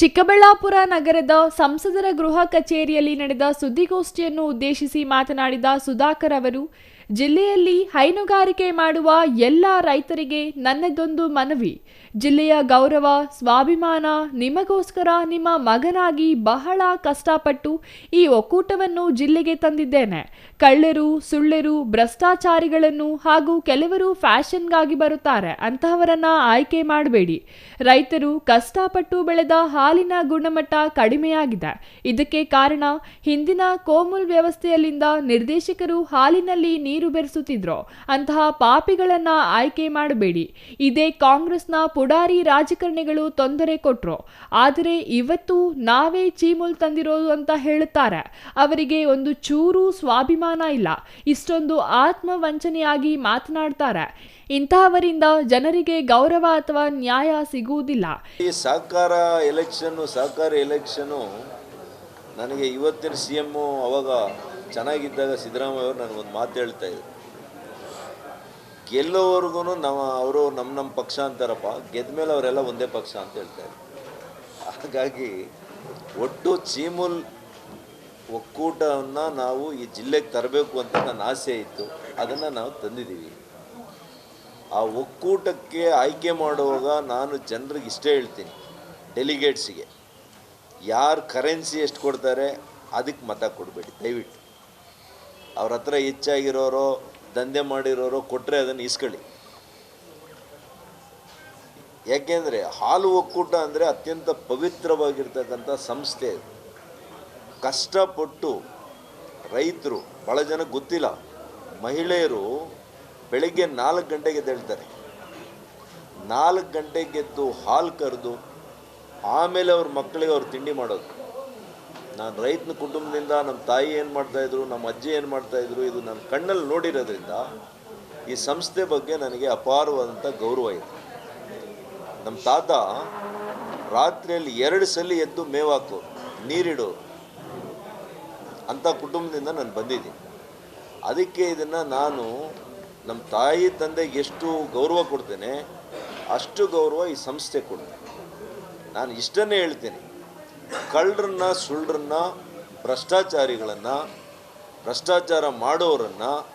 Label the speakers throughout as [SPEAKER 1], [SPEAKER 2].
[SPEAKER 1] ಚಿಕ್ಕಬಳ್ಳಾಪುರ ನಗರದ ಸಂಸದರ ಗೃಹ ಕಚೇರಿಯಲ್ಲಿ ನಡೆದ ಸುದ್ದಿಗೋಷ್ಠಿಯನ್ನು ಉದ್ದೇಶಿಸಿ ಮಾತನಾಡಿದ ಸುಧಾಕರ್ ಅವರು ಜಿಲ್ಲೆಯಲ್ಲಿ ಹೈನುಗಾರಿಕೆ ಮಾಡುವ ಎಲ್ಲ ರೈತರಿಗೆ ನನ್ನದೊಂದು ಮನವಿ. ಜಿಲ್ಲೆಯ ಗೌರವ, ಸ್ವಾಭಿಮಾನ, ನಿಮಗೋಸ್ಕರ ನಿಮ್ಮ ಮಗನಾಗಿ ಬಹಳ ಕಷ್ಟಪಟ್ಟು ಈ ಒಕ್ಕೂಟವನ್ನು ಜಿಲ್ಲೆಗೆ ತಂದಿದ್ದೇನೆ. ಕಳ್ಳರು, ಸುಳ್ಳೆರು, ಭ್ರಷ್ಟಾಚಾರಿಗಳನ್ನು ಹಾಗೂ ಕೆಲವರು ಫ್ಯಾಷನ್ಗಾಗಿ ಬರುತ್ತಾರೆ. ಅಂತಹವರನ್ನ ಆಯ್ಕೆ ಮಾಡಬೇಡಿ. ರೈತರು ಕಷ್ಟಪಟ್ಟು ಬೆಳೆದ ಹಾಲಿನ ಗುಣಮಟ್ಟ ಕಡಿಮೆಯಾಗಿದೆ. ಇದಕ್ಕೆ ಕಾರಣ ಹಿಂದಿನ ಕೋಮುಲ್ ವ್ಯವಸ್ಥೆಯಲ್ಲಿಂದ ನಿರ್ದೇಶಕರು ಹಾಲಿನಲ್ಲಿ ನೀರು ಬೆರೆಸುತ್ತಿದ್ರು, ಅಂತಹ ಪಾಪಿಗಳನ್ನ ಆಯ್ಕೆ ಮಾಡಬೇಡಿ. ಇದೇ ಕಾಂಗ್ರೆಸ್ನ ಪುಡಾರಿ ರಾಜಕಾರಣಿಗಳು ತೊಂದರೆ ಕೊಟ್ರು. ಆದರೆ ಇವತ್ತು ನಾವೇ ಚೀಮುಲ್ ತಂದಿರೋದು ಅಂತ ಹೇಳುತ್ತಾರೆ. ಅವರಿಗೆ ಒಂದು ಚೂರು ಸ್ವಾಭಿಮಾನ ಇಲ್ಲ. ಇಷ್ಟೊಂದು ಆತ್ಮವಂಚನೆಯಾಗಿ ಮಾತನಾಡ್ತಾರೆ. ಇಂತಹವರಿಂದ ಜನರಿಗೆ ಗೌರವ ಅಥವಾ ನ್ಯಾಯ ಸಿಗುವುದಿಲ್ಲ.
[SPEAKER 2] ಈ ಸಹಕಾರ ಎಲೆಕ್ಷನ್ ಸಹಕಾರ ಎಲೆಕ್ಷನ್ ನನಗೆ ಇವತ್ತಿನ ಸಿ ಎಂ ಅವಾಗ ಚೆನ್ನಾಗಿದ್ದಾಗ ಸಿದ್ದರಾಮಯ್ಯ ಅವರು ನನಗೊಂದು ಮಾತು ಹೇಳ್ತಾ ಇದ್ರು. ಗೆಲ್ಲೋವರೆಗೂ ನಮ್ಮ ಅವರು ನಮ್ಮ ನಮ್ಮ ಪಕ್ಷ ಅಂತಾರಪ್ಪ ಗೆದ್ದ ಮೇಲೆ ಅವರೆಲ್ಲ ಒಂದೇ ಪಕ್ಷ ಅಂತ ಹೇಳ್ತಾ ಇದ್ರು. ಹಾಗಾಗಿ ಒಟ್ಟು ಚೀಮುಲ್ ಒಕ್ಕೂಟವನ್ನು ನಾವು ಈ ಜಿಲ್ಲೆಗೆ ತರಬೇಕು ಅಂತ ನನ್ನ ಆಸೆ ಇತ್ತು. ಅದನ್ನು ನಾವು ತಂದಿದ್ದೀವಿ. ಆ ಒಕ್ಕೂಟಕ್ಕೆ ಆಯ್ಕೆ ಮಾಡುವಾಗ ನಾನು ಜನರಿಗೆ ಇಷ್ಟೇ ಹೇಳ್ತೀನಿ ಡೆಲಿಗೇಟ್ಸಿಗೆ ಯಾರು ಕರೆನ್ಸಿ ಎಷ್ಟು ಕೊಡ್ತಾರೆ, ಅದಕ್ಕೆ ಮತ ಕೊಡಬೇಡಿ, ದಯವಿಟ್ಟು. ಅವ್ರ ಹತ್ರ ಹೆಚ್ಚಾಗಿರೋರು, ದಂಧೆ ಮಾಡಿರೋರು ಕೊಟ್ಟರೆ ಅದನ್ನು ಇಸ್ಕೊಳ್ಳಿ ಯಾಕೆಂದರೆ ಹಾಲು ಒಕ್ಕೂಟ ಅಂದರೆ ಅತ್ಯಂತ ಪವಿತ್ರವಾಗಿರ್ತಕ್ಕಂಥ ಸಂಸ್ಥೆ. ಕಷ್ಟಪಟ್ಟು ರೈತರು ಭಾಳ ಜನ ಗೊತ್ತಿಲ್ಲ, ಮಹಿಳೆಯರು ಬೆಳಗ್ಗೆ ನಾಲ್ಕು ಗಂಟೆಗೆ ಎದ್ದೇಳ್ತಾರೆ. ನಾಲ್ಕು ಗಂಟೆಗೆದ್ದು ಹಾಲು ಕರೆದು, ಆಮೇಲೆ ಅವ್ರ ಮಕ್ಕಳಿಗೆ ಅವ್ರು ತಿಂಡಿ ಮಾಡೋದು. ನಾನು ರೈತನ ಕುಟುಂಬದಿಂದ ನಮ್ಮ ತಾಯಿ ಏನು ಮಾಡ್ತಾಯಿದ್ರು ನಮ್ಮ ಅಜ್ಜಿ ಏನು ಮಾಡ್ತಾಯಿದ್ರು ಇದು ನನ್ನ ಕಣ್ಣಲ್ಲಿ ನೋಡಿರೋದ್ರಿಂದ ಈ ಸಂಸ್ಥೆ ಬಗ್ಗೆ ನನಗೆ ಅಪಾರವಾದಂಥ ಗೌರವ ಇದೆ. ನಮ್ಮ ತಾತ ರಾತ್ರಿಯಲ್ಲಿ ಎರಡು ಸಲ ಎದ್ದು ಮೇವಾಕು, ನೀರಿಡು ಅಂಥ ಕುಟುಂಬದಿಂದ ನಾನು ಬಂದಿದ್ದೀನಿ. ಅದಕ್ಕೆ ಇದನ್ನು ನಾನು ನಮ್ಮ ತಾಯಿ ತಂದೆಗೆ ಎಷ್ಟು ಗೌರವ ಕೊಡ್ತೇನೆ, ಅಷ್ಟು ಗೌರವ ಈ ಸಂಸ್ಥೆ ಕೊಡ್ತೇನೆ. ನಾನು ಇಷ್ಟನ್ನೇ ಹೇಳ್ತೀನಿ. ಕಳ್ಳರನ್ನ, ಸುಳ್ಳರನ್ನ, ಭ್ರಷ್ಟಾಚಾರಿಗಳನ್ನು, ಭ್ರಷ್ಟಾಚಾರ ಮಾಡೋರನ್ನು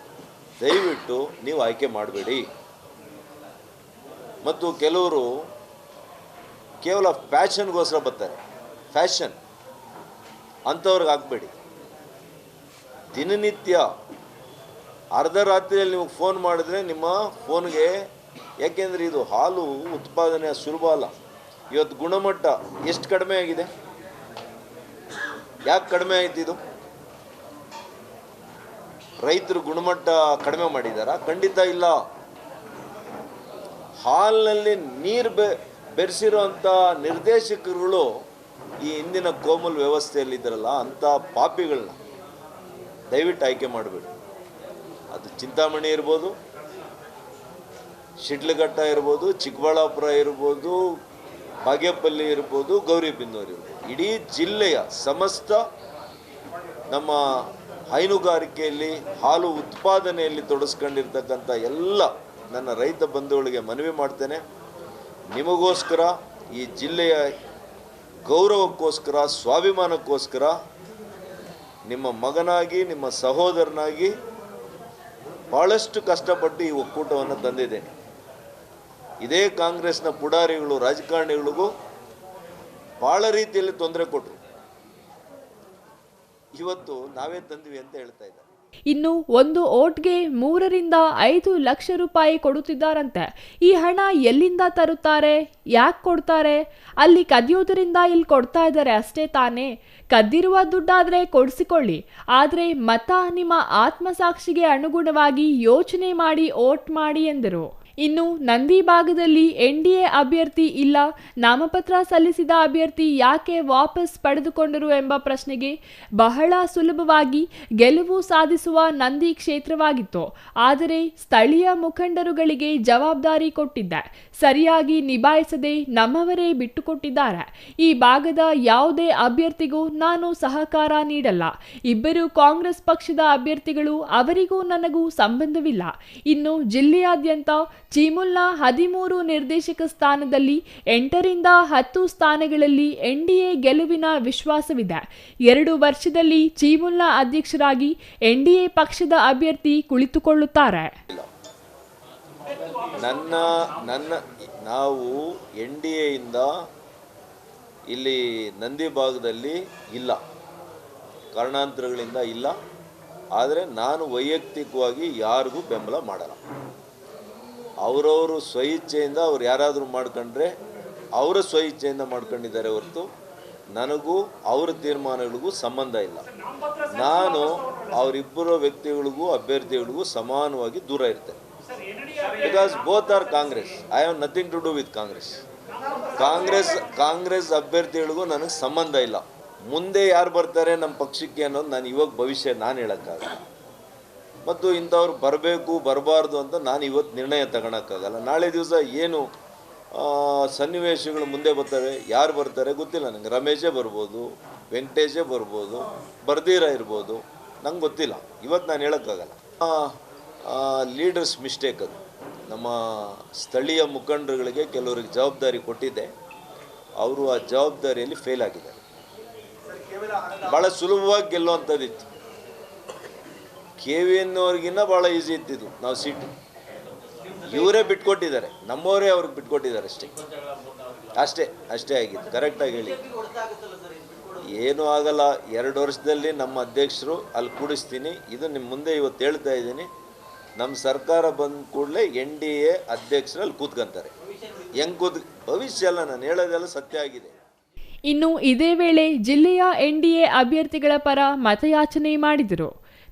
[SPEAKER 2] ದಯವಿಟ್ಟು ನೀವು ಆಯ್ಕೆ ಮಾಡಬೇಡಿ. ಮತ್ತು ಕೆಲವರು ಕೇವಲ ಫ್ಯಾಷನ್ಗೋಸ್ಕರ ಬರ್ತಾರೆ. ಫ್ಯಾಷನ್ ಅಂಥವ್ರಿಗೆ ಹಾಕ್ಬೇಡಿ. ದಿನನಿತ್ಯ ಅರ್ಧ ರಾತ್ರಿಯಲ್ಲಿ ನಿಮಗೆ ಫೋನ್ ಮಾಡಿದ್ರೆ ನಿಮ್ಮ ಫೋನ್ಗೆ ಯಾಕೆಂದರೆ ಇದು ಹಾಲು ಉತ್ಪಾದನೆ ಸುಲಭ ಅಲ್ಲ. ಇವತ್ತು ಗುಣಮಟ್ಟ ಎಷ್ಟು ಕಡಿಮೆ ಆಗಿದೆ? ಯಾಕೆ ಕಡಿಮೆ ಆಯ್ತು ಇದು? ರೈತರು ಗುಣಮಟ್ಟ ಕಡಿಮೆ ಮಾಡಿದಾರ? ಖಂಡಿತ ಇಲ್ಲ. ಹಾಲ್ನಲ್ಲಿ ನೀರು ಬೆ ಬೆರೆಸಿರೋಂಥ ನಿರ್ದೇಶಕರುಗಳು ಈ ಹಿಂದಿನ ಕೋಮಲ್ ವ್ಯವಸ್ಥೆಯಲ್ಲಿದ್ದಾರಲ್ಲ, ಅಂಥ ಪಾಪಿಗಳನ್ನ ದಯವಿಟ್ಟು ಆಯ್ಕೆ ಮಾಡಬೇಡಿ. ಅದು ಚಿಂತಾಮಣಿ ಇರ್ಬೋದು, ಶಿಡ್ಲಘಟ್ಟ ಇರ್ಬೋದು, ಚಿಕ್ಕಬಳ್ಳಾಪುರ ಇರ್ಬೋದು, ಬಾಗೇಪಲ್ಲಿ ಇರ್ಬೋದು, ಗೌರಿಬಿಂದೂರು ಇರ್ಬೋದು. ಇಡೀ ಜಿಲ್ಲೆಯ ಸಮಸ್ತ ನಮ್ಮ ಹೈನುಗಾರಿಕೆಯಲ್ಲಿ, ಹಾಲು ಉತ್ಪಾದನೆಯಲ್ಲಿ ತೊಡಸ್ಕೊಂಡಿರ್ತಕ್ಕಂಥ ಎಲ್ಲ ನನ್ನ ರೈತ ಬಂಧುಗಳಿಗೆ ಮನವಿ ಮಾಡ್ತೇನೆ. ನಿಮಗೋಸ್ಕರ, ಈ ಜಿಲ್ಲೆಯ ಗೌರವಕ್ಕೋಸ್ಕರ, ಸ್ವಾಭಿಮಾನಕ್ಕೋಸ್ಕರ, ನಿಮ್ಮ ಮಗನಾಗಿ, ನಿಮ್ಮ ಸಹೋದರನಾಗಿ ಭಾಳಷ್ಟು ಕಷ್ಟಪಟ್ಟು ಈ ಒಕ್ಕೂಟವನ್ನು ತಂದಿದ್ದೇನೆ. ಇದೇ ಕಾಂಗ್ರೆಸ್ನ ಪುಡಾರಿಗಳು, ರಾಜಕಾರಣಿಗಳಿಗೂ ಭಾಳ ರೀತಿಯಲ್ಲಿ ತೊಂದರೆ ಕೊಟ್ಟರು ಇವತ್ತು ನಾವೇ ತಂದ್ವಿ ಅಂತ ಹೇಳ್ತಾ ಇದ್ದಾರೆ.
[SPEAKER 1] ಇನ್ನು ಒಂದು ಓಟ್ಗೆ ಮೂರರಿಂದ ಐದು ಲಕ್ಷ ರೂಪಾಯಿ ಕೊಡುತ್ತಿದ್ದಾರಂತೆ. ಈ ಹಣ ಎಲ್ಲಿಂದ ತರುತ್ತಾರೆ? ಯಾಕೆ ಕೊಡ್ತಾರೆ? ಅಲ್ಲಿ ಕದಿಯೋದರಿಂದ ಇಲ್ಲಿ ಕೊಡ್ತಾ ಇದ್ದಾರೆ ಅಷ್ಟೇ ತಾನೇ. ಕದ್ದಿರುವ ದುಡ್ಡಾದರೆ ಕೊಡಿಸಿಕೊಳ್ಳಿ. ಆದರೆ ಮತ ನಿಮ್ಮ ಆತ್ಮಸಾಕ್ಷಿಗೆ ಅನುಗುಣವಾಗಿ ಯೋಚನೆ ಮಾಡಿ ಓಟ್ ಮಾಡಿ ಎಂದರು. ಇನ್ನು ನಂದಿ ಭಾಗದಲ್ಲಿ ಎನ್ಡಿಎ ಅಭ್ಯರ್ಥಿ ಇಲ್ಲ. ನಾಮಪತ್ರ ಸಲ್ಲಿಸಿದ ಅಭ್ಯರ್ಥಿ ಯಾಕೆ ವಾಪಸ್ ಪಡೆದುಕೊಂಡರು ಎಂಬ ಪ್ರಶ್ನೆಗೆ ಬಹಳ ಸುಲಭವಾಗಿ ಗೆಲುವು ಸಾಧಿಸುವ ನಂದಿ ಕ್ಷೇತ್ರವಾಗಿತ್ತು. ಆದರೆ ಸ್ಥಳೀಯ ಮುಖಂಡರುಗಳಿಗೆ ಜವಾಬ್ದಾರಿ ಕೊಟ್ಟಿದ್ದೆ, ಸರಿಯಾಗಿ ನಿಭಾಯಿಸದೆ ನಮ್ಮವರೇ ಬಿಟ್ಟುಕೊಟ್ಟಿದ್ದಾರೆ. ಈ ಭಾಗದ ಯಾವುದೇ ಅಭ್ಯರ್ಥಿಗೂ ನಾನು ಸಹಕಾರ ನೀಡಲ್ಲ. ಇಬ್ಬರು ಕಾಂಗ್ರೆಸ್ ಪಕ್ಷದ ಅಭ್ಯರ್ಥಿಗಳು ಅವರಿಗೂ ನನಗೂ ಸಂಬಂಧವಿಲ್ಲ. ಇನ್ನು ಜಿಲ್ಲೆಯಾದ್ಯಂತ ಚೀಮುಲ್ನ ಹದಿಮೂರು ನಿರ್ದೇಶಕ ಸ್ಥಾನದಲ್ಲಿ ಎಂಟರಿಂದ ಹತ್ತು ಸ್ಥಾನಗಳಲ್ಲಿ ಎನ್ಡಿಎ ಗೆಲುವಿನ ವಿಶ್ವಾಸವಿದೆ. ಎರಡು ವರ್ಷದಲ್ಲಿ ಚೀಮುಲ್ಲಾ ಅಧ್ಯಕ್ಷರಾಗಿ ಎನ್ಡಿಎ ಪಕ್ಷದ ಅಭ್ಯರ್ಥಿ ಕುಳಿತುಕೊಳ್ಳುತ್ತಾರೆ.
[SPEAKER 2] ನನ್ನ ನನ್ನ, ನಾವು ಎನ್ ಡಿ ಎಯಿಂದ ಇಲ್ಲಿ ನಂದಿ ಭಾಗದಲ್ಲಿ ಇಲ್ಲ. ಕಾರಣಾಂತರಗಳಿಂದ ಇಲ್ಲ. ಆದರೆ ನಾನು ವೈಯಕ್ತಿಕವಾಗಿ ಯಾರಿಗೂ ಬೆಂಬಲ ಮಾಡಲ್ಲ. ಅವರವರು ಸ್ವಇಚ್ಛೆಯಿಂದ ಅವ್ರು ಯಾರಾದರೂ ಮಾಡ್ಕೊಂಡ್ರೆ ಅವರ ಸ್ವಇಚ್ಛೆಯಿಂದ ಮಾಡ್ಕೊಂಡಿದ್ದಾರೆ ಹೊರತು ನನಗೂ ಅವರ ತೀರ್ಮಾನಗಳಿಗೂ ಸಂಬಂಧ ಇಲ್ಲ. ನಾನು ಅವರಿಬ್ಬರ ವ್ಯಕ್ತಿಗಳಿಗೂ, ಅಭ್ಯರ್ಥಿಗಳಿಗೂ ಸಮಾನವಾಗಿ ದೂರ ಇರ್ತೇನೆ. Because both are Congress I have nothing to do with Congress Congress Congress ಅಭ್ಯರ್ಥಿಗಳಿಗೂ ನನಗೆ ಸಂಬಂಧ ಇಲ್ಲ. ಮುಂದೆ ಯಾರು ಬರ್ತಾರೆ ನಮ್ಮ ಪಕ್ಷಕ್ಕೆ ಅನ್ನೋದು ನಾನು ಇವಾಗ ಭವಿಷ್ಯ ನಾನು ಹೇಳೋಕ್ಕಾಗಲ್ಲ. ಮತ್ತು ಇಂಥವ್ರು ಬರಬೇಕು, ಬರಬಾರ್ದು ಅಂತ ನಾನು ಇವತ್ತು ನಿರ್ಣಯ ತಗೊಳಕ್ಕಾಗಲ್ಲ. ನಾಳೆ ದಿವಸ ಏನು ಸನ್ನಿವೇಶಗಳು ಮುಂದೆ ಬರ್ತವೆ, ಯಾರು ಬರ್ತಾರೆ ಗೊತ್ತಿಲ್ಲ ನನಗೆ ರಮೇಶೇ ಬರ್ಬೋದು, ವೆಂಕಟೇಶೇ ಬರ್ಬೋದು, ಬರ್ದೀರ ಇರ್ಬೋದು, ನಂಗೆ ಗೊತ್ತಿಲ್ಲ. ಇವತ್ತು ನಾನು ಹೇಳೋಕ್ಕಾಗಲ್ಲ. ಲೀಡರ್ಸ್ ಮಿಸ್ಟೇಕ್ ಅದು. ನಮ್ಮ ಸ್ಥಳೀಯ ಮುಖಂಡರುಗಳಿಗೆ ಕೆಲವರಿಗೆ ಜವಾಬ್ದಾರಿ ಕೊಟ್ಟಿದ್ದೆ. ಅವರು ಆ ಜವಾಬ್ದಾರಿಯಲ್ಲಿ ಫೇಲ್ ಆಗಿದ್ದಾರೆ. ಭಾಳ ಸುಲಭವಾಗಿ ಗೆಲ್ಲುವಂಥದ್ದಿತ್ತು. ಕೆ ವಿ ಎನ್ನುವರಿಗಿನ್ನ ಭಾಳ ಈಸಿ ಇತ್ತಿದ್ದು ನಾವು ಸೀಟು ಇವರೇ ಬಿಟ್ಕೊಟ್ಟಿದ್ದಾರೆ. ನಮ್ಮವರೇ ಅವ್ರಿಗೆ ಬಿಟ್ಕೊಟ್ಟಿದ್ದಾರೆ ಅಷ್ಟೇ. ಅಷ್ಟೇ ಅಷ್ಟೇ ಆಗಿತ್ತು ಕರೆಕ್ಟಾಗಿ ಹೇಳಿ. ಏನೂ ಆಗಲ್ಲ. ಎರಡು ವರ್ಷದಲ್ಲಿ ನಮ್ಮ ಅಧ್ಯಕ್ಷರು ಅಲ್ಲಿ ಕೂಡಿಸ್ತೀನಿ. ಇದು ನಿಮ್ಮ ಮುಂದೆ ಇವತ್ತು ಹೇಳ್ತಾ ಇದ್ದೀನಿ. ನಮ್ಮ ಸರ್ಕಾರ ಬಂದ ಕೂಡಲೇ ಎನ್ ಡಿ ಎ ಅಧ್ಯಕ್ಷರಲ್ಲಿ ಕೂತ್ಕೊಂತಾರೆ. ಹೆಂಗೆ ಕೂತ್ ಭವಿಷ್ಯ ಅಲ್ಲ, ನಾನು ಹೇಳೋದೆಲ್ಲ ಸತ್ಯ ಆಗಿದೆ.
[SPEAKER 1] ಇನ್ನು ಇದೇ ವೇಳೆ ಜಿಲ್ಲೆಯ ಎನ್ಡಿಎ ಅಭ್ಯರ್ಥಿಗಳ ಪರ ಮತಯಾಚನೆ ಮಾಡಿದರು.